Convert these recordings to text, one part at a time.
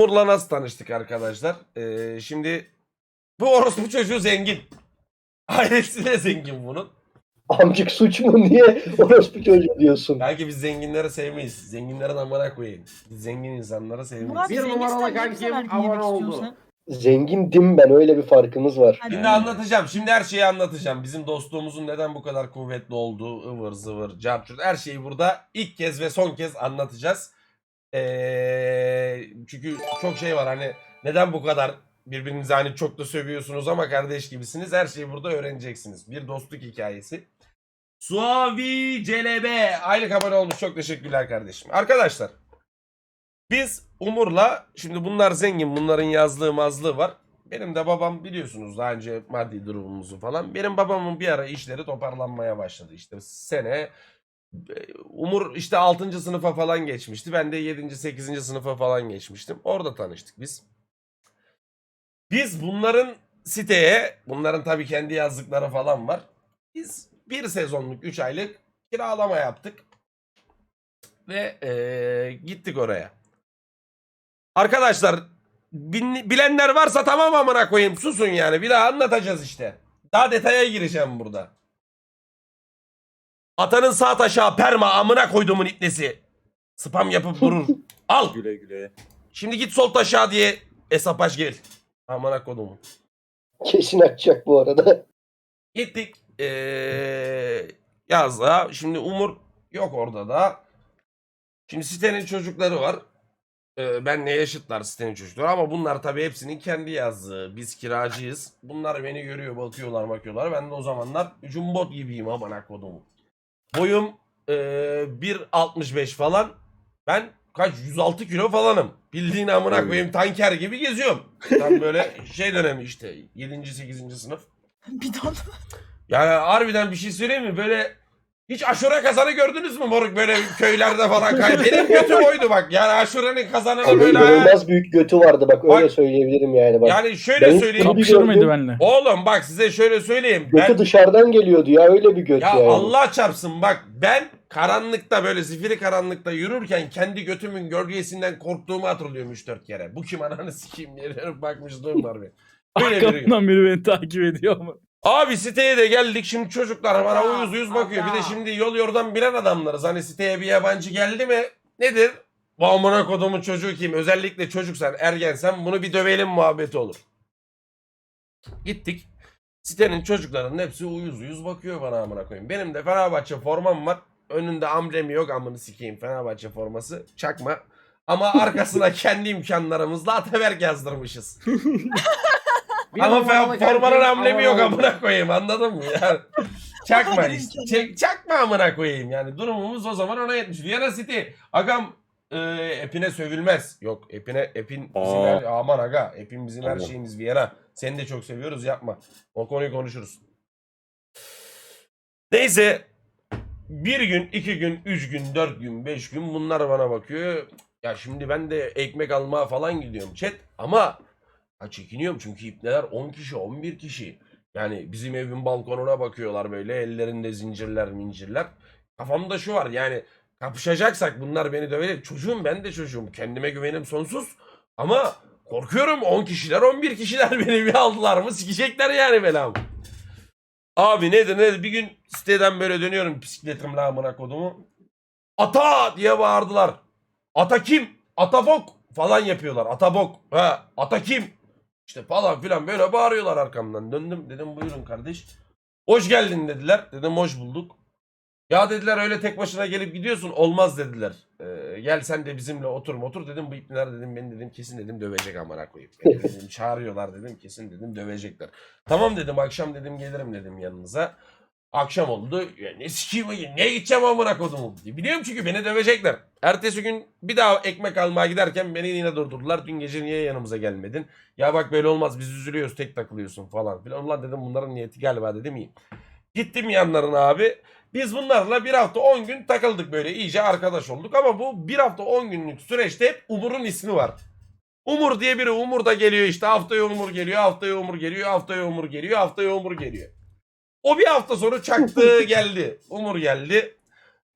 Umur'la nasıl tanıştık arkadaşlar? Ee, şimdi bu orospu çocuğu zengin. Ailesi de zengin bunun. Amcık suç mu? Niye orospu çocuğu diyorsun? Belki biz zenginleri sevmeyiz. Zenginlerin amına koyayım. Biz zengin insanları sevmeyiz. Murat Bir zengin numaralı niye kankim abone yemek oldu. istiyorsun? Zengindim ben öyle bir farkımız var. Hadi. Şimdi anlatacağım. Şimdi her şeyi anlatacağım. Bizim dostluğumuzun neden bu kadar kuvvetli olduğu, ıvır zıvır, carçurt her şeyi burada ilk kez ve son kez anlatacağız. Ee, çünkü çok şey var hani neden bu kadar birbirinizi hani çok da sövüyorsunuz ama kardeş gibisiniz. Her şeyi burada öğreneceksiniz. Bir dostluk hikayesi. Suavi Celebe aylık abone olmuş. Çok teşekkürler kardeşim. Arkadaşlar biz Umur'la şimdi bunlar zengin bunların yazlığı mazlığı var. Benim de babam biliyorsunuz daha önce maddi durumumuzu falan. Benim babamın bir ara işleri toparlanmaya başladı. İşte sene Umur işte 6. sınıfa falan geçmişti. Ben de 7. 8. sınıfa falan geçmiştim. Orada tanıştık biz. Biz bunların siteye, bunların tabii kendi yazdıkları falan var. Biz bir sezonluk 3 aylık kiralama yaptık. Ve eee, gittik oraya. Arkadaşlar bilenler varsa tamam amına koyayım susun yani. Bir daha anlatacağız işte. Daha detaya gireceğim burada. Atanın sağ taşağı perma amına koyduğumun ipnesi. Spam yapıp durur. Al. Güle güle. Şimdi git sol taşağı diye hesap aç gel. Amına kodumun. Kesin açacak bu arada. Gittik. Ee, yazda. Şimdi Umur yok orada da. Şimdi sitenin çocukları var. Ee, benle yaşıtlar sitenin çocukları ama bunlar tabii hepsinin kendi yazdığı. Biz kiracıyız. Bunlar beni görüyor, bakıyorlar, bakıyorlar. Ben de o zamanlar cumbot gibiyim amına kodumun. Boyum ee, 1.65 falan. Ben kaç 106 kilo falanım. Bildiğin amına koyayım tanker gibi geziyorum. Tam böyle şey dönemi işte 7. 8. sınıf. Bidon. Yani harbiden bir şey söyleyeyim mi? Böyle hiç aşure kazanı gördünüz mü moruk böyle köylerde falan? kay- Benim götüm oydu bak. Yani aşurenin kazanını böyle İnanılmaz büyük götü vardı bak öyle Bak- söyleyebilirim yani. Bak. Yani şöyle Ben- söyleyeyim. Kapışır mıydı benimle? Oğlum bak size şöyle söyleyeyim. Götü Ben, dışarıdan geliyordu ya öyle bir göt ya yani. Allah çarpsın bak ben karanlıkta böyle zifiri karanlıkta yürürken kendi götümün gölgesinden korktuğumu hatırlıyorum 3-4 kere. Bu kim ananı sikeyim diye dönüp bakmışlığım var benim. Böyle bir gün. Arkamdan biri beni takip ediyor ama. Abi siteye de geldik şimdi çocuklar bana uyuz uyuz bakıyor. Bir de şimdi yol yordan bilen adamlarız. Hani siteye bir yabancı geldi mi nedir? Bu amına kodumun çocuğu kim? Özellikle çocuksan, ergensen bunu bir dövelim muhabbeti olur. Gittik. Sitenin çocuklarının hepsi uyuz uyuz bakıyor bana amına koyayım. Benim de Fenerbahçe formam var. Önünde amblemi yok amını sikeyim Fenerbahçe forması. Çakma. Ama arkasına kendi imkanlarımızla Ataberk yazdırmışız. Bir Ama fe- formanın amblemi yok amına koyayım anladın mı? Yani, çakma işte. Çek- çakma amına koyayım yani. Durumumuz o zaman ona yetmiş. Viyana City. Agam e, Epin'e sövülmez. Yok Epin'e Epin bizim Aa. her, aman aga. Epin bizim her Tamam. şeyimiz Viyana. Seni de çok seviyoruz yapma. O konuyu konuşuruz. Neyse. Bir gün, iki gün, üç gün, dört gün, beş gün bunlar bana bakıyor. Ya şimdi ben de ekmek almaya falan gidiyorum chat. Ama Ha çekiniyorum çünkü ipneler 10 kişi 11 kişi. Yani bizim evin balkonuna bakıyorlar böyle ellerinde zincirler mincirler. Kafamda şu var yani kapışacaksak bunlar beni dövelim. Çocuğum ben de çocuğum. Kendime güvenim sonsuz. Ama korkuyorum 10 kişiler 11 kişiler beni bir aldılar mı sikecekler yani belamı. Abi nedir nedir bir gün siteden böyle dönüyorum bisikletimle amına kodumu. Ata diye bağırdılar. Ata kim? Ata bok falan yapıyorlar. Ata bok. Ha, ata kim? İşte falan filan böyle bağırıyorlar arkamdan. Döndüm dedim buyurun kardeş. Hoş geldin dediler. Dedim hoş bulduk. Ya dediler öyle tek başına gelip gidiyorsun olmaz dediler. Ee, gel sen de bizimle otur otur dedim bu ipneler dedim beni dedim kesin dedim dövecek amına. Beni dedim çağırıyorlar dedim kesin dedim dövecekler. Tamam dedim akşam dedim gelirim dedim yanınıza. Akşam oldu. Ne sikiyim ne gideceğim amına kodumu. Biliyorum çünkü beni dövecekler. Ertesi gün bir daha ekmek almaya giderken beni yine durdurdular. Dün gece niye yanımıza gelmedin? Ya bak böyle olmaz biz üzülüyoruz tek takılıyorsun falan filan. Ulan dedim bunların niyeti galiba dedim iyi. Gittim yanlarına abi. Biz bunlarla bir hafta 10 gün takıldık böyle iyice arkadaş olduk. Ama bu bir hafta 10 günlük süreçte hep Umur'un ismi var. Umur diye biri Umur da geliyor işte haftaya Umur geliyor haftaya Umur geliyor haftaya Umur geliyor haftaya Umur geliyor. O bir hafta sonra çaktı geldi. Umur geldi.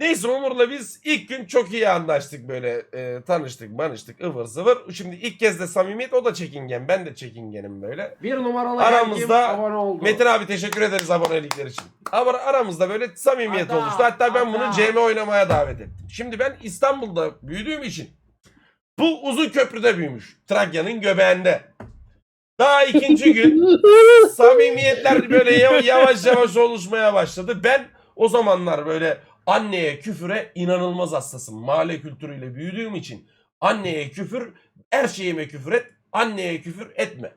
Neyse Umur'la biz ilk gün çok iyi anlaştık böyle e, tanıştık manıştık ıvır zıvır. Şimdi ilk kez de samimiyet o da çekingen ben de çekingenim böyle. Bir numaralı Aramızda abone oldu. Metin abi teşekkür ederiz abonelikler için. Ama aramızda böyle samimiyet Adam, oluştu. Hatta ben bunu adam. CM oynamaya davet ettim. Şimdi ben İstanbul'da büyüdüğüm için bu uzun köprüde büyümüş. Trakya'nın göbeğinde. Daha ikinci gün samimiyetler böyle yav- yavaş yavaş oluşmaya başladı. Ben o zamanlar böyle anneye küfüre inanılmaz hassasım. Mahalle kültürüyle büyüdüğüm için anneye küfür, her şeyime küfür et, anneye küfür etme.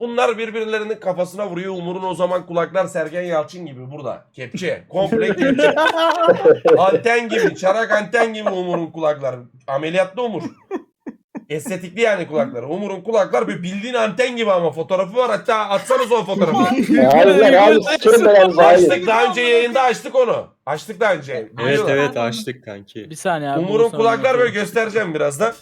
Bunlar birbirlerinin kafasına vuruyor. Umur'un o zaman kulaklar Sergen Yalçın gibi burada. Kepçe. Komple kepçe. anten gibi. Çarak anten gibi Umur'un kulakları. Ameliyatlı Umur. Estetikli yani kulakları. Umur'un kulaklar bir bildiğin anten gibi ama fotoğrafı var. Hatta atsanız o fotoğrafı. Hayır hayır. açtık daha önce yayında açtık onu. Açtık daha önce. Evet Biliyorlar. evet açtık kanki. Bir saniye abi. Umur'un bunu kulaklar böyle göstereceğim birazdan.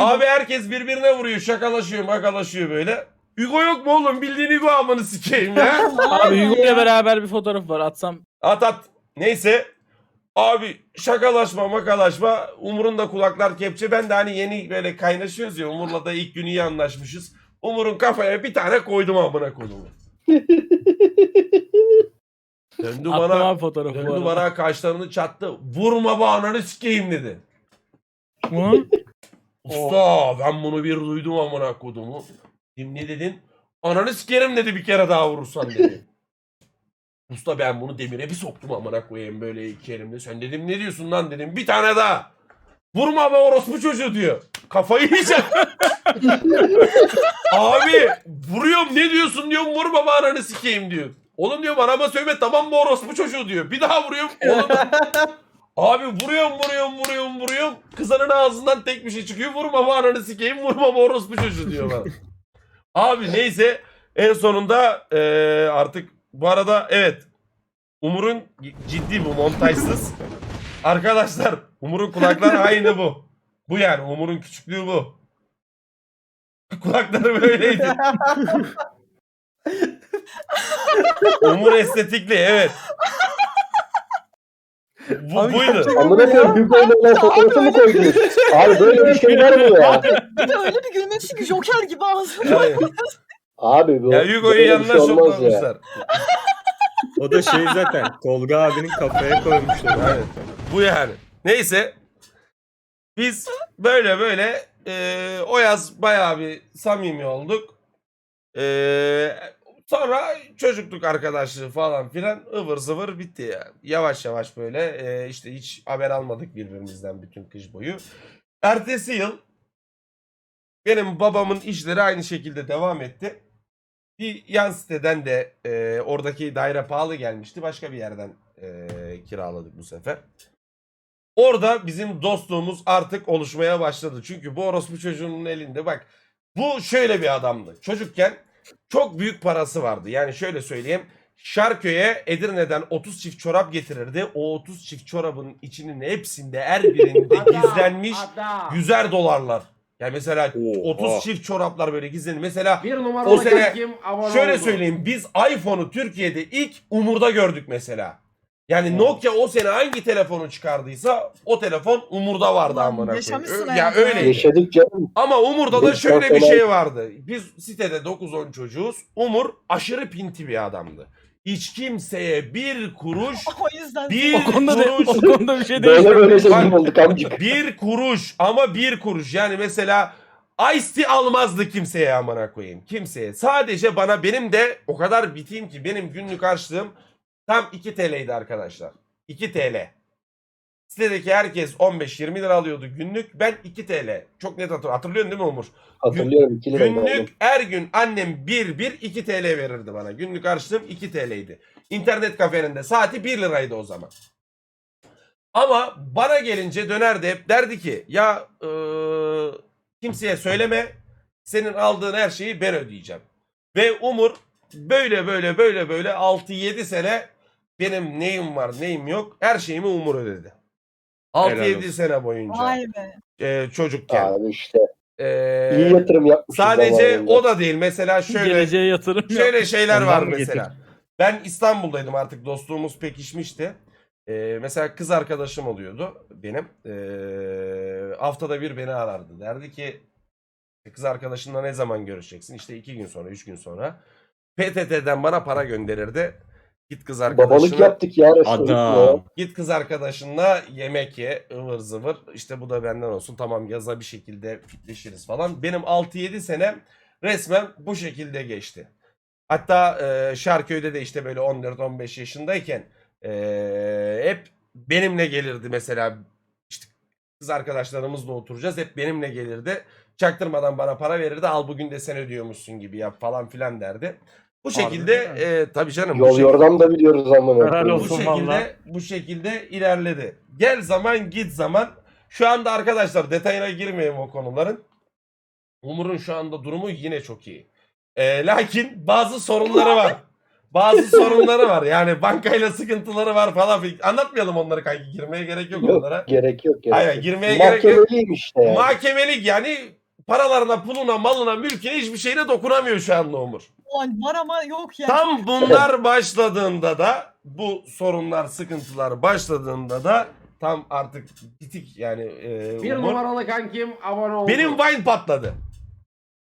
Abi herkes birbirine vuruyor, şakalaşıyor, makalaşıyor böyle. Hugo yok mu oğlum? Bildiğin Hugo amını sikeyim ya. Abi Hugo ile beraber bir fotoğraf var atsam. At at. Neyse. Abi şakalaşma makalaşma. Umur'un da kulaklar kepçe. Ben de hani yeni böyle kaynaşıyoruz ya. Umur'la da ilk gün iyi anlaşmışız. Umur'un kafaya bir tane koydum amına koydum. Döndü Attım bana. abi fotoğrafı. bu Döndü arada. bana kaşlarını çattı. Vurma bu ananı sikeyim dedi. Usta ben bunu bir duydum amına kodumu. Dedim ne dedin? Ananı sikerim dedi bir kere daha vurursan dedi. Usta ben bunu demire bir soktum amına koyayım böyle iki elimle. Sen dedim ne diyorsun lan dedim. Bir tane daha. Vurma be orospu çocuğu diyor. Kafayı yiyeceğim. Abi vuruyorum ne diyorsun diyorum vurma be ananı sikeyim diyor. Oğlum diyorum araba sövme tamam mı orospu çocuğu diyor. Bir daha vuruyorum. Oğlum Abi vuruyorum vuruyorum vuruyorum vuruyorum. Kızanın ağzından tek bir şey çıkıyor. Vurma bu ananı sikeyim vurma bu orospu çocuğu diyor bana. Abi neyse en sonunda eee, artık bu arada evet Umur'un ciddi bu montajsız. Arkadaşlar Umur'un kulakları aynı bu. Bu yani Umur'un küçüklüğü bu. Kulakları böyleydi. Umur estetikli evet. Bu, buydu. Amına koyayım Hugo'yla fotoğrafı mı koydunuz? Abi böyle bir şey var mı ya? Bir de öyle bir gülmesi ki Joker gibi ağzını. Yani, Abi bu ya Hugo'yu bir yanına şey şoklamışlar. O da şey zaten Tolga abinin kafaya koymuşlar. Evet. Bu yani. Neyse. Biz böyle böyle e, o yaz bayağı bir samimi olduk. E, sonra çocukluk arkadaşlığı falan filan ıvır zıvır bitti ya. Yavaş yavaş böyle e, işte hiç haber almadık birbirimizden bütün kış boyu. Ertesi yıl benim babamın işleri aynı şekilde devam etti. Bir yan siteden de e, oradaki daire pahalı gelmişti. Başka bir yerden e, kiraladık bu sefer. Orada bizim dostluğumuz artık oluşmaya başladı. Çünkü bu orospu çocuğunun elinde bak bu şöyle bir adamdı. Çocukken çok büyük parası vardı. Yani şöyle söyleyeyim. Şarköy'e Edirne'den 30 çift çorap getirirdi. O 30 çift çorabın içinin hepsinde her birinde gizlenmiş yüzer dolarlar. Yani mesela Oha. 30 çift çoraplar böyle gizlenir. Mesela Bir O sene Şöyle oldu. söyleyeyim biz iPhone'u Türkiye'de ilk Umur'da gördük mesela. Yani Nokia o sene hangi telefonu çıkardıysa o telefon Umur'da vardı Ulan amına koyayım. yaşamışsın Ö- Ya hayatını. öyle. Yaşadık canım. Ama Umur'da da şöyle bir şey vardı. Biz sitede 9-10 çocuğuz. Umur aşırı pinti bir adamdı. Hiç kimseye bir kuruş, O yüzden bir O konuda da, kuruş, o konuda bir şey Böyle değil. böyle zengin olduk amcık. bir kuruş ama bir kuruş. Yani mesela Ice Tea almazdı kimseye amına koyayım. Kimseye. Sadece bana benim de o kadar biteyim ki benim günlük harçlığım tam 2 TL'ydi arkadaşlar. 2 TL. Sitedeki herkes 15-20 lira alıyordu günlük. Ben 2 TL. Çok net hatırlıyorum. Hatırlıyorsun değil mi Umur? Hatırlıyorum 2 lira aldım. Günlük her gün annem 1 1 2 TL verirdi bana. Günlük harçlığım 2 TL'ydi. İnternet kafenin de saati 1 liraydı o zaman. Ama bana gelince dönerdi hep derdi ki ya eee, kimseye söyleme senin aldığın her şeyi ben ödeyeceğim. Ve Umur böyle böyle böyle böyle 6-7 sene benim neyim var neyim yok her şeyimi Umur ödedi. Helal 6-7 olsun. sene boyunca Vay be. eee, çocukken. Abi işte Eee, iyi yatırım yapmışız Sadece zamanında. o da değil. Mesela şöyle Geleceğe yatırım şöyle yap. şeyler Ondan var mı mesela. Ben İstanbul'daydım artık dostluğumuz pekişmişti. Ee, mesela kız arkadaşım oluyordu benim. Ee, haftada bir beni arardı. Derdi ki kız arkadaşınla ne zaman görüşeceksin? İşte iki gün sonra, üç gün sonra. PTT'den bana para gönderirdi. Git kız Babalık arkadaşına, yaptık ya. Resulullah ya. Adam. git kız arkadaşınla yemek ye, ıvır zıvır. İşte bu da benden olsun. Tamam yaza bir şekilde fitleşiriz falan. Benim 6-7 senem resmen bu şekilde geçti. Hatta e, Şarköy'de de işte böyle 14-15 yaşındayken e, hep benimle gelirdi mesela. İşte kız arkadaşlarımızla oturacağız. Hep benimle gelirdi. Çaktırmadan bana para verirdi. Al bugün de sen ödüyormuşsun gibi yap falan filan derdi. Bu şekilde e, tabii canım. bu Yol şekilde- yordam da biliyoruz. Helal bu olsun şekilde vallahi. bu şekilde ilerledi. Gel zaman git zaman. Şu anda arkadaşlar detayına girmeyeyim o konuların. Umur'un şu anda durumu yine çok iyi. Ee, lakin bazı sorunları var. Bazı sorunları var. Yani bankayla sıkıntıları var falan. filan. Anlatmayalım onları kanki. Girmeye gerek yok onlara. Yok, gerek yok. Gerek Hayır yok. girmeye gerek yok. Mahkemeliyim işte yani. Mahkemelik yani paralarına, puluna, malına, mülküne hiçbir şeyine dokunamıyor şu anda Umur. Ulan var ama yok yani. Tam bunlar başladığında da bu sorunlar, sıkıntılar başladığında da tam artık bitik yani e, Bir Umur. numaralı kankim abone oldu. Benim Vine patladı.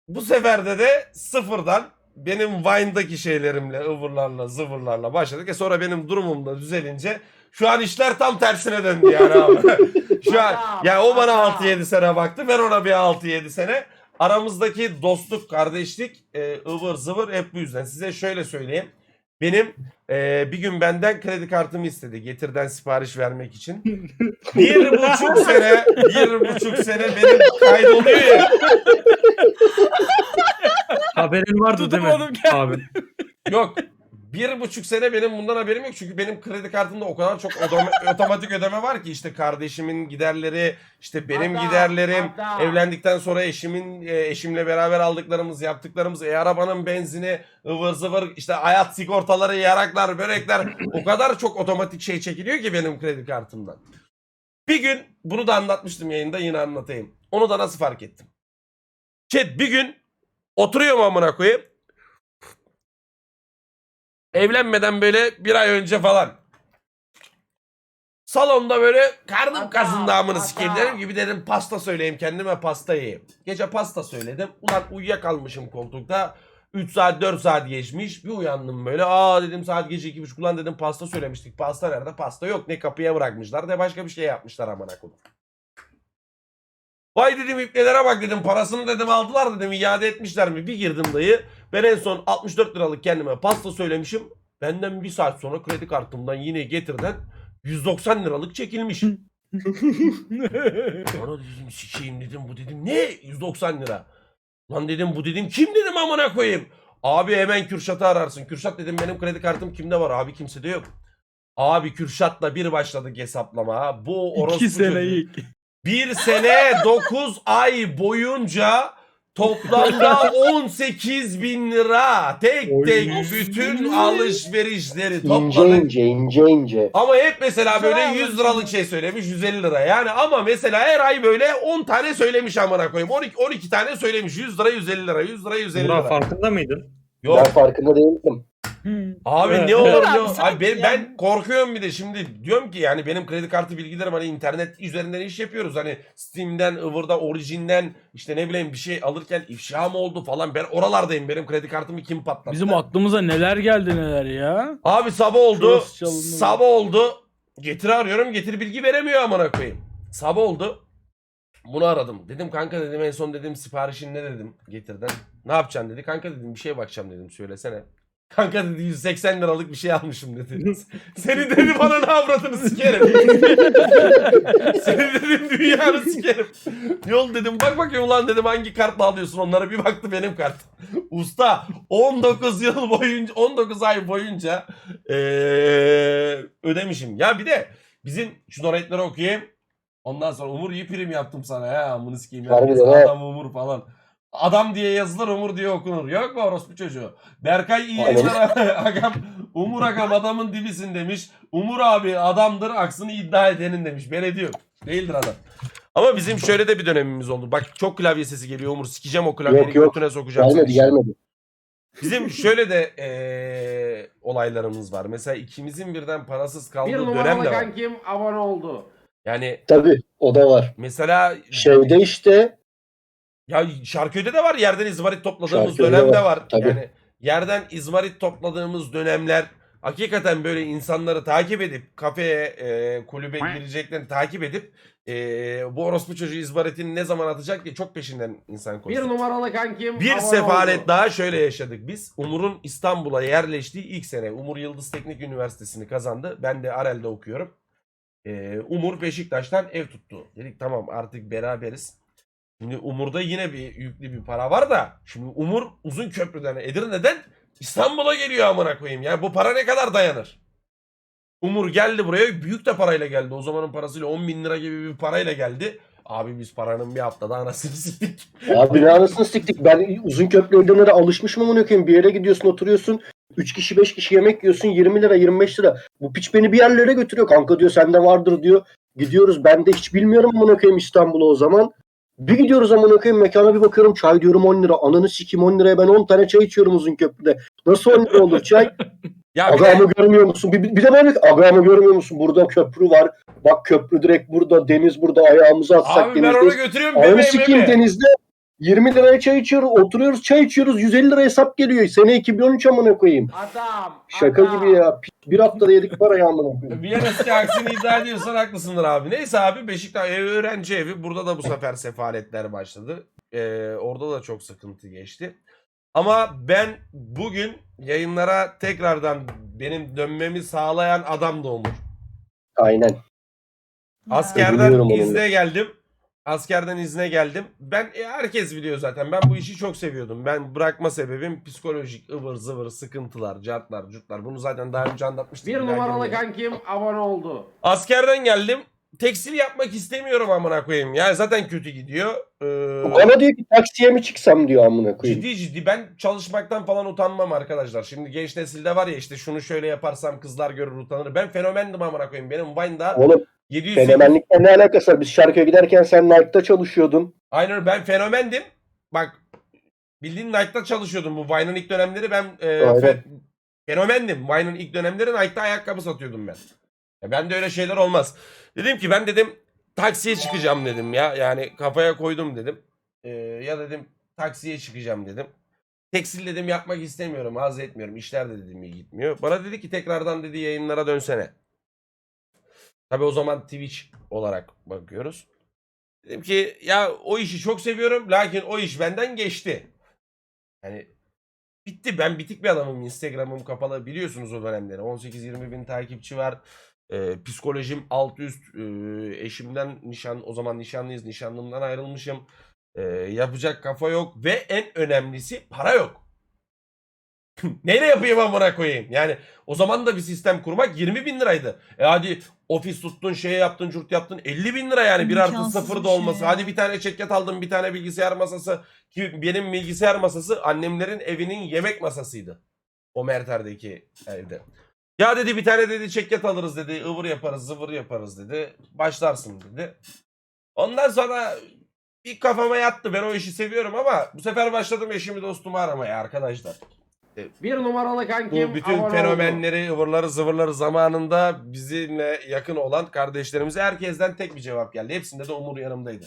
Bu seferde de sıfırdan benim Vine'daki şeylerimle, ıvırlarla, zıvırlarla başladık. E sonra benim durumum da düzelince şu an işler tam tersine döndü yani abi. şu an ya o bana 6-7 sene baktı. Ben ona bir 6-7 sene. Aramızdaki dostluk, kardeşlik, e, ıvır zıvır hep bu yüzden. Size şöyle söyleyeyim. Benim e, bir gün benden kredi kartımı istedi. Getir'den sipariş vermek için. Bir buçuk sene, bir buçuk sene benim kaydoluyor ya. Haberin vardı değil mi? Tutamadım kendimi. Abi. Yok. Bir buçuk sene benim bundan haberim yok. Çünkü benim kredi kartımda o kadar çok otomatik ödeme var ki işte kardeşimin giderleri, işte benim Hatta, giderlerim, hatta. evlendikten sonra eşimin e, eşimle beraber aldıklarımız, yaptıklarımız, e, arabanın benzini, ıvır zıvır, işte hayat sigortaları, yaraklar, börekler o kadar çok otomatik şey çekiliyor ki benim kredi kartımdan. Bir gün bunu da anlatmıştım yayında yine anlatayım. Onu da nasıl fark ettim? Chat bir gün oturuyorum amına koyayım. Evlenmeden böyle bir ay önce falan. Salonda böyle karnım kazındı amını sikeyim dedim gibi dedim pasta söyleyeyim kendime pasta yiyeyim. Gece pasta söyledim. Ulan uyuyakalmışım koltukta. 3 saat 4 saat geçmiş. Bir uyandım böyle. Aa dedim saat gece 2.30 ulan dedim pasta söylemiştik. Pasta nerede? Pasta yok. Ne kapıya bırakmışlar ne başka bir şey yapmışlar amına koyayım. Vay dedim ipnelere bak dedim parasını dedim aldılar dedim iade etmişler mi? Bir girdim dayı. Ben en son 64 liralık kendime pasta söylemişim. Benden bir saat sonra kredi kartımdan yine getirden 190 liralık çekilmiş. Sonra dedim sikeyim dedim bu dedim ne 190 lira. Lan dedim bu dedim kim dedim amına koyayım. Abi hemen Kürşat'ı ararsın. Kürşat dedim benim kredi kartım kimde var abi kimsede yok. Abi Kürşat'la bir başladık hesaplama. Bu orospu İki sene ilk. Bir sene 9 ay boyunca toplamda 18 bin lira. Tek Oy. tek bütün alışverişleri İnce topladık. ince ince ince. Ama hep mesela böyle Güzel 100 liralık şey söylemiş 150 lira yani ama mesela her ay böyle 10 tane söylemiş amına koyayım 12, 12 tane söylemiş 100 lira 150 lira 100 lira 150 Burak lira. farkında mıydın? Yok Ben farkında değildim. Abi Evet. ne olur ne abi, olur. Abi ben, ben korkuyorum bir de şimdi diyorum ki yani benim kredi kartı bilgilerim hani internet üzerinden iş yapıyoruz. Hani Steam'den, Ivır'da, Origin'den işte ne bileyim bir şey alırken ifşa mı oldu falan. Ben oralardayım. Benim kredi kartımı kim patlattı? Bizim aklımıza neler geldi neler ya. Abi sabah oldu. Şurası çalındı. Sabah oldu. Getir arıyorum. Getir bilgi veremiyor amına koyayım. Sabah oldu. Bunu aradım. Dedim kanka dedim en son dedim siparişin ne dedim getirden. Ne yapacaksın dedi. Kanka dedim bir şeye bakacağım dedim söylesene. Kanka dedi 180 liralık bir şey almışım dedi. Seni dedi bana ne avradını sikerim. Seni dedim dünyanı sikerim. Yol dedim bak bakayım ulan dedim hangi kartla alıyorsun onlara bir baktı benim kart. Usta 19 yıl boyunca 19 ay boyunca eee, ödemişim. Ya bir de bizim şu donetleri okuyayım. Ondan sonra Umur iyi prim yaptım sana ya amını sikeyim. Harbiden ha. Adam Umur falan. Adam diye yazılır Umur diye okunur. Yok mu orospu çocuğu? Berkay iyi yayınlar agam. Umur agam adamın dibisin demiş. Umur abi adamdır aksını iddia edenin demiş. Ben ediyorum. Değildir adam. Ama bizim şöyle de bir dönemimiz oldu. Bak çok klavye sesi geliyor Umur. Sikeceğim o klavyeyi Yok, yok. götüne sokacağım Gelmedi seni. gelmedi. Bizim şöyle de eee, olaylarımız var. Mesela ikimizin birden parasız Bir kaldığı dönem numaralı de var. kankim abone oldu. Yani Tabii o da var. mesela Şeyde işte ya Şarköy'de de var yerden izmarit topladığımız Şarköy'de dönemde var, var. tabii. Yani yerden izmarit topladığımız dönemler hakikaten böyle insanları takip edip kafeye, e, kulübe gireceklerini takip edip e, bu orospu çocuğu izmaritini ne zaman atacak diye çok peşinden insan Bir koşuyor. numaralı kankim Bir abone sefalet oldu. daha şöyle yaşadık biz. Umur'un İstanbul'a yerleştiği ilk sene. Umur Yıldız Teknik Üniversitesi'ni kazandı. Ben de Arel'de okuyorum. Ee, Umur Beşiktaş'tan ev tuttu. Dedik tamam artık beraberiz. Şimdi Umur'da yine bir yüklü bir para var da. Şimdi Umur uzun köprüden Edirne'den İstanbul'a geliyor amına koyayım. Yani bu para ne kadar dayanır? Umur geldi buraya büyük de parayla geldi. O zamanın parasıyla 10 bin lira gibi bir parayla geldi. Abi biz paranın bir haftada anasını siktik. abi ne anasını siktik. Ben uzun köprü evlerine alışmışım ama okuyayım. Bir yere gidiyorsun oturuyorsun. 3 kişi 5 kişi yemek yiyorsun 20 lira 25 lira. Bu piç beni bir yerlere götürüyor. Kanka diyor sende vardır diyor. Gidiyoruz ben de hiç bilmiyorum amına koyayım İstanbul'a o zaman. Bir gidiyoruz amına koyayım mekana bir bakıyorum çay diyorum 10 lira. Ananı sikim 10 liraya ben 10 tane çay içiyorum uzun köprüde. Nasıl 10 lira olur çay? Ya bir de- görmüyor musun? Bir, bir, de böyle agramı görmüyor musun? Burada köprü var. Bak köprü direkt burada. Deniz burada. Ayağımızı atsak Abi ben onu götürüyorum Ananı bebeğim sikeyim denizde. 20 liraya çay içiyoruz. Oturuyoruz çay içiyoruz. 150 lira hesap geliyor. Sene 2013 amına koyayım. Adam. Şaka adam. gibi ya. Bir haftada yedik parayı amına koyayım. Bir yarısı aksini iddia ediyorsan haklısındır abi. Neyse abi Beşiktaş ev öğrenci evi. Burada da bu sefer sefaletler başladı. Ee, orada da çok sıkıntı geçti. Ama ben bugün yayınlara tekrardan benim dönmemi sağlayan adam da Umur. Aynen. Askerden Biliyorum onu. izne geldim. Askerden izne geldim. Ben e, herkes biliyor zaten. Ben bu işi çok seviyordum. Ben bırakma sebebim psikolojik ıvır zıvır sıkıntılar, cartlar, curtlar. Bunu zaten daha önce anlatmıştık. Bir numaralı kankim abone oldu. Askerden geldim. Tekstil yapmak istemiyorum amına koyayım. Yani zaten kötü gidiyor. Ee, Bana diyor ki taksiye mi çıksam diyor amına koyayım. ciddi ciddi ben çalışmaktan falan utanmam arkadaşlar. Şimdi genç nesilde var ya işte şunu şöyle yaparsam kızlar görür utanır. Ben fenomendim amına koyayım. Benim Vine'da Oğlum 700 fenomenlikle ne alakası var? Biz şarkıya giderken sen Nike'da çalışıyordun. Aynen ben fenomendim. Bak bildiğin Nike'da çalışıyordum bu Vine'ın ilk dönemleri ben e, fe- fenomendim. Vine'ın ilk dönemleri Nike'da ayakkabı satıyordum ben. Ya ben de öyle şeyler olmaz. Dedim ki ben dedim taksiye çıkacağım dedim ya. Yani kafaya koydum dedim. E, ya dedim taksiye çıkacağım dedim. Tekstil dedim yapmak istemiyorum. Haz etmiyorum. İşler de dedim iyi gitmiyor. Bana dedi ki tekrardan dedi yayınlara dönsene. Tabi o zaman Twitch olarak bakıyoruz. Dedim ki ya o işi çok seviyorum lakin o iş benden geçti. Yani bitti ben bitik bir adamım Instagram'ım kapalı biliyorsunuz o dönemleri 18-20 bin takipçi var. Ee, psikolojim alt üst Ee, eşimden nişan o zaman nişanlıyız nişanlımdan ayrılmışım. Ee, yapacak kafa yok ve en önemlisi para yok. Neyle yapayım amına koyayım? Yani o zaman da bir sistem kurmak 20 bin liraydı. E hadi ofis tuttun, şey yaptın, curt yaptın 50 bin lira yani bir artı İmkansız sıfır bir da şey olması. ya. Hadi bir tane çekyat aldım, bir tane bilgisayar masası. Ki benim bilgisayar masası annemlerin evinin yemek masasıydı. O Merter'deki evde. Ya dedi bir tane dedi çekyat alırız dedi, ıvır yaparız, zıvır yaparız dedi. Başlarsın dedi. Ondan sonra bir kafama yattı. Ben o işi seviyorum ama bu sefer başladım eşimi dostumu aramaya arkadaşlar. Bir numaralı kankim Bu bütün abone oldu. fenomenleri, ıvırları, zıvırları zamanında bizimle yakın olan kardeşlerimize herkesten tek bir cevap geldi. Hepsinde de Umur yanımdaydı.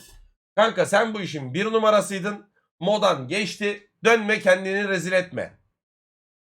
Kanka sen bu işin bir numarasıydın. Modan geçti. Dönme kendini rezil etme.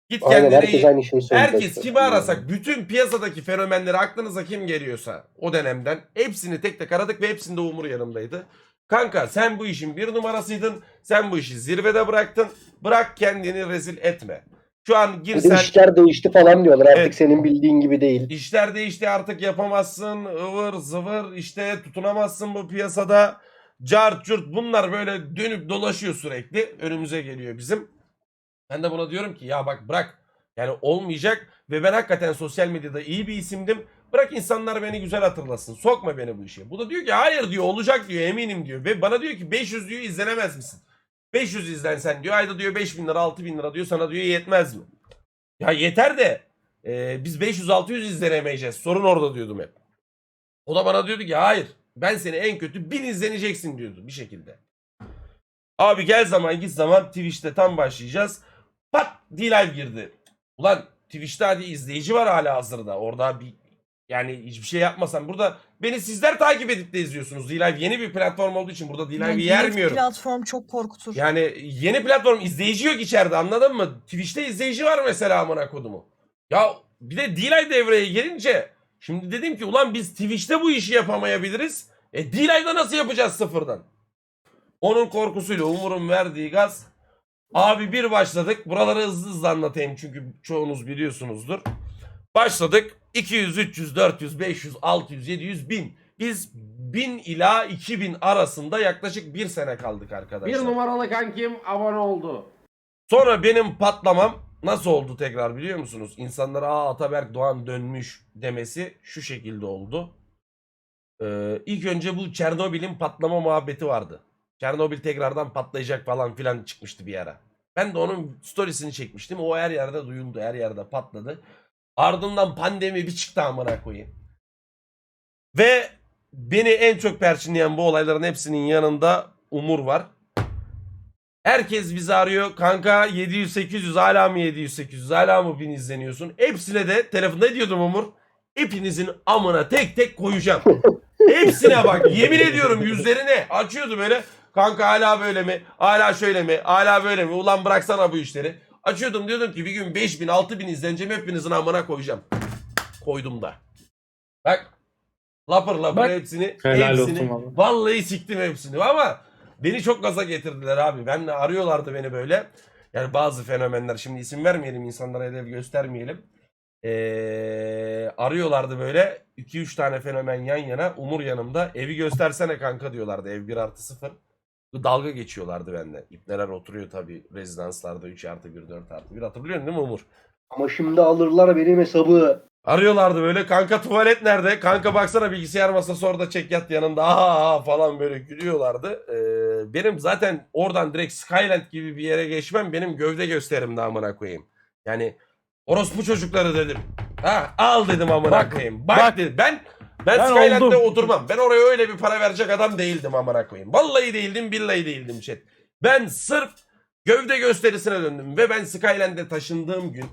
Git Aynen kendine herkes aynı şeyi. Herkes kimi arasak bütün piyasadaki fenomenleri aklınıza kim geliyorsa o dönemden hepsini tek tek aradık ve hepsinde Umur yanımdaydı. Kanka sen bu işin bir numarasıydın. Sen bu işi zirvede bıraktın. Bırak kendini rezil etme. Şu an girsen işler değişti falan diyorlar. Artık Evet. senin bildiğin gibi değil. işler değişti artık yapamazsın. ıvır zıvır işte tutunamazsın bu piyasada. Cart curt bunlar böyle dönüp dolaşıyor sürekli. Önümüze geliyor bizim. Ben de buna diyorum ki ya bak bırak. Yani olmayacak ve ben hakikaten sosyal medyada iyi bir isimdim. Bırak insanlar beni güzel hatırlasın. Sokma beni bu işe. Bu da diyor ki hayır diyor olacak diyor eminim diyor. Ve bana diyor ki 500 diyor izlenemez misin? 500 izlensen diyor ayda diyor 5000 lira 6000 lira diyor sana diyor yetmez mi? Ya yeter de e, biz 500-600 izlenemeyeceğiz. Sorun orada diyordum hep. O da bana diyordu ki hayır ben seni en kötü 1000 izleneceksin diyordu bir şekilde. Abi gel zaman git zaman Twitch'te tam başlayacağız. Pat D-Live girdi. Ulan Twitch'te hadi izleyici var hala hazırda. Orada bir yani hiçbir şey yapmasam burada beni sizler takip edip de izliyorsunuz. D-Live yeni bir platform olduğu için burada D-Live'i Yani yermiyorum. Platform çok korkutur. Yani yeni platform izleyici yok içeride anladın mı? Twitch'te izleyici var mesela amına kodumu. Ya bir de D-Live devreye girince şimdi dedim ki ulan biz Twitch'te bu işi yapamayabiliriz. E D-Live'da nasıl yapacağız sıfırdan? Onun korkusuyla Umur'un verdiği gaz. Abi bir başladık. Buraları hızlı hızlı anlatayım çünkü çoğunuz biliyorsunuzdur. Başladık. 200, 300, 400, 500, 600, 700, 1000. Biz 1000 ila 2000 arasında yaklaşık bir sene kaldık arkadaşlar. Bir numaralı kankim abone oldu. Sonra benim patlamam nasıl oldu tekrar biliyor musunuz? İnsanlara Aa, Ataberk Doğan dönmüş demesi şu şekilde oldu. Ee, ilk önce bu Çernobil'in patlama muhabbeti vardı. Çernobil tekrardan patlayacak falan filan çıkmıştı bir ara. Ben de onun storiesini çekmiştim. O her yerde duyuldu. Her yerde patladı. Ardından pandemi bir çıktı amına koyayım. Ve beni en çok perçinleyen bu olayların hepsinin yanında Umur var. Herkes bizi arıyor. Kanka 700-800 hala mı 700-800 hala mı 1000 izleniyorsun? Hepsine de telefonda diyordum Umur. Hepinizin amına tek tek koyacağım. Hepsine bak yemin ediyorum yüzlerine açıyordu böyle. Kanka hala böyle mi? Hala şöyle mi? Hala böyle mi? Ulan bıraksana bu işleri. Açıyordum diyordum ki bir gün 5000 6000 izleneceğim hepinizin amına koyacağım. Koydum da. Bak lapır lapır Bak. hepsini Helal hepsini olsun valla. vallahi siktim hepsini ama beni çok gaza getirdiler abi. Ben de arıyorlardı beni böyle. Yani bazı fenomenler şimdi isim vermeyelim insanlara hedef göstermeyelim. Ee, arıyorlardı böyle 2-3 tane fenomen yan yana Umur yanımda evi göstersene kanka diyorlardı ev 1 artı 0. Dalga geçiyorlardı bende. İpneler oturuyor tabii rezidanslarda 3 artı 1 4 artı 1 hatırlıyorsun değil mi Umur? Ama şimdi alırlar benim hesabı. Arıyorlardı böyle kanka tuvalet nerede? Kanka baksana bilgisayar masası orada çek yat yanında aha, aha falan böyle gülüyorlardı. Ee, benim zaten oradan direkt Skyland gibi bir yere geçmem benim gövde gösterimde amına koyayım. Yani orospu çocukları dedim. Ha al dedim amına Bak, koyayım. Bak, bak. dedim. Ben ben, Ben Skyland'de oldum. oturmam. Ben oraya öyle bir para verecek adam değildim amına koyayım. Vallahi değildim, billahi değildim chat. Ben sırf gövde gösterisine döndüm ve ben Skyland'e taşındığım gün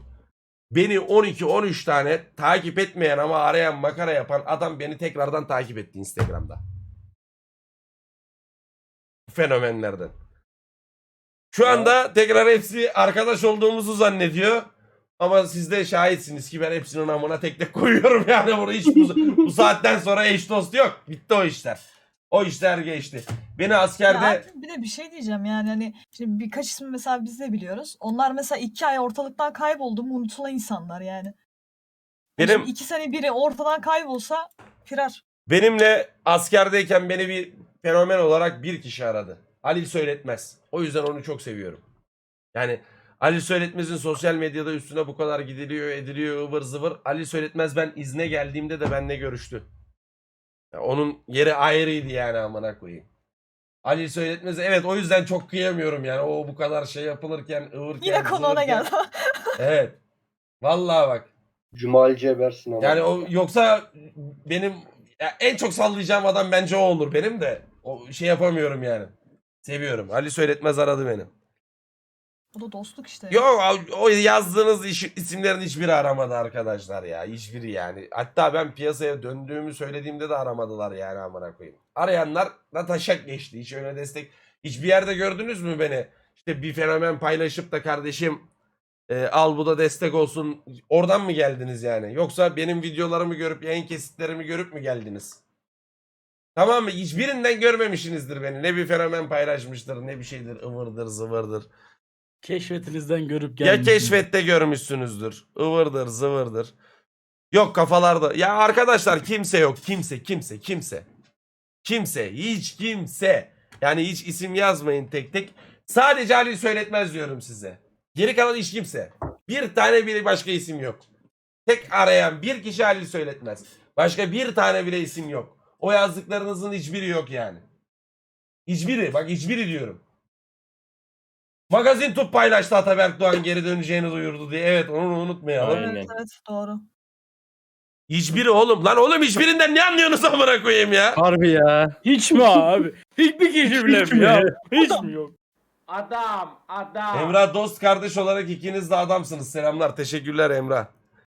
Beni 12-13 tane takip etmeyen ama arayan makara yapan adam beni tekrardan takip etti Instagram'da. Fenomenlerden. Şu anda tekrar hepsi arkadaş olduğumuzu zannediyor. Ama siz de şahitsiniz ki ben hepsinin amına tek tek koyuyorum yani bunu hiç bu, bu saatten sonra eş dost yok. Bitti o işler. O işler geçti. Beni Ya askerde abi bir de bir şey diyeceğim yani hani şimdi birkaç ismi mesela biz de biliyoruz. Onlar mesela iki ay ortalıktan kayboldu mu unutulan insanlar yani. benim Şimdi iki sene biri ortadan kaybolsa firar. Benimle askerdeyken beni bir fenomen olarak bir kişi aradı. Halil Söyletmez. O yüzden onu çok seviyorum. Yani Halil Söyletmez'in sosyal medyada üstüne bu kadar gidiliyor, ediliyor, ıvır zıvır. Halil Söyletmez ben izne geldiğimde de benimle görüştü. Ya onun yeri ayrıydı yani amına koyayım. Halil Söyletmez evet o yüzden çok kıyamıyorum yani. O bu kadar şey yapılırken ıvırken Yine konu ona geldi. Evet. Vallahi bak. Cumali Cebersin ama. Yani o yoksa benim ya en çok sallayacağım adam bence o olur benim de. O şey yapamıyorum yani. Seviyorum. Ali Söyletmez aradı beni. Bu da dostluk işte. Yok o yazdığınız iş, isimlerin hiçbiri aramadı arkadaşlar ya. Hiçbiri yani. Hatta ben piyasaya döndüğümü söylediğimde de aramadılar yani amına koyayım. Arayanlar da taşak geçti. Hiç öyle destek. Hiçbir yerde gördünüz mü beni? İşte bir fenomen paylaşıp da kardeşim e, al bu da destek olsun. Oradan mı geldiniz yani? Yoksa benim videolarımı görüp yayın kesitlerimi görüp mü geldiniz? Tamam mı? Hiçbirinden görmemişsinizdir beni. Ne bir fenomen paylaşmıştır ne bir şeydir ıvırdır zıvırdır. Keşfetinizden görüp Ya gelmişsiniz. keşfette görmüşsünüzdür. Ivırdır zıvırdır. Yok kafalarda. Ya arkadaşlar kimse yok. Kimse kimse kimse. Kimse. Hiç kimse. Yani hiç isim yazmayın tek tek. Sadece Ali söyletmez diyorum size. Geri kalan hiç kimse. Bir tane bile başka isim yok. Tek arayan bir kişi Ali söyletmez. Başka bir tane bile isim yok. O yazdıklarınızın hiçbiri yok yani. Hiçbiri. Bak hiçbiri diyorum. Magazin Tup paylaştı Ataberk Doğan geri döneceğini duyurdu diye. Evet onu unutmayalım. Aynen. Evet evet doğru. Hiçbiri oğlum. Lan oğlum hiçbirinden ne anlıyorsunuz amına koyayım ya? Harbi ya. Hiç mi abi? Hiçbir kişi bile Hiç mi mi? ya? Hiç mi yok? Adam, adam. Emrah dost kardeş olarak ikiniz de adamsınız. Selamlar. Teşekkürler Emrah.